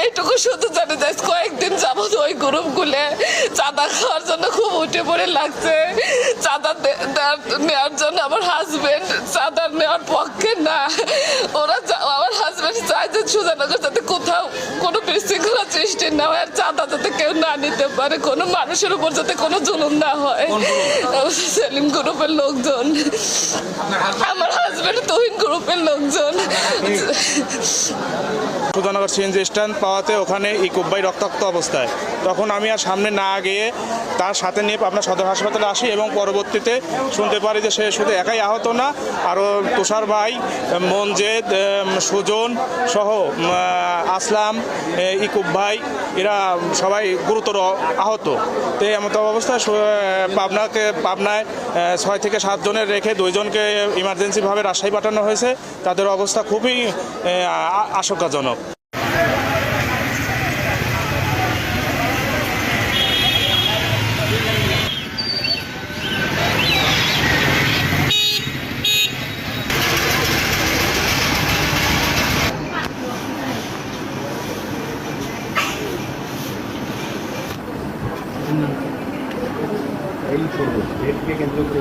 এইটুকু শুধু জানি যাই কয়েকদিন যাবত ওই গ্রুপ গুলে চাঁদা খাওয়ার জন্য খুব উঠে পড়ে লাগছে। চাঁদা নেওয়ার জন্য আমার হাজবেন্ড চাঁদা নেওয়ার পক্ষে না। ওরা আমার হাজবেন্ড চায় যে সুজানগর যাতে কোথাও কোনো বিশৃঙ্খলা সৃষ্টি না হয় আর চাঁদা যাতে কেউ না নিতে পারে কোনো মানুষের উপর যাতে কোনো জুলুম না হয়। সেলিম গ্রুপের লোকজন। আমার হাজবেন্ড তহিন গ্রুপের লোকজন। সুধানগর সিএনজি স্ট্যান্ড পাওয়াতে ওখানে ইকুব্বাই রক্তাক্ত অবস্থায়। তখন আমি আর সামনে না গিয়ে তার সাথে নিয়ে আপনার সদর হাসপাতালে আসি এবং পরবর্তীতে শুনতে পারি যে সে শুধু একাই আহত না, আরও তুষার ভাই, মনজেদ সুজন সহ আসলাম ইকুব ভাই, এরা সবাই গুরুতর আহত। তো এই এমত অবস্থায় পাবনাকে, পাবনায় ছয় থেকে সাতজনের রেখে দুইজনকে ইমার্জেন্সিভাবে রাজশাহী পাঠানো হয়েছে। তাদের অবস্থা খুবই আশঙ্কাজনক। এই করব ডেটকে কেন্দ্র করে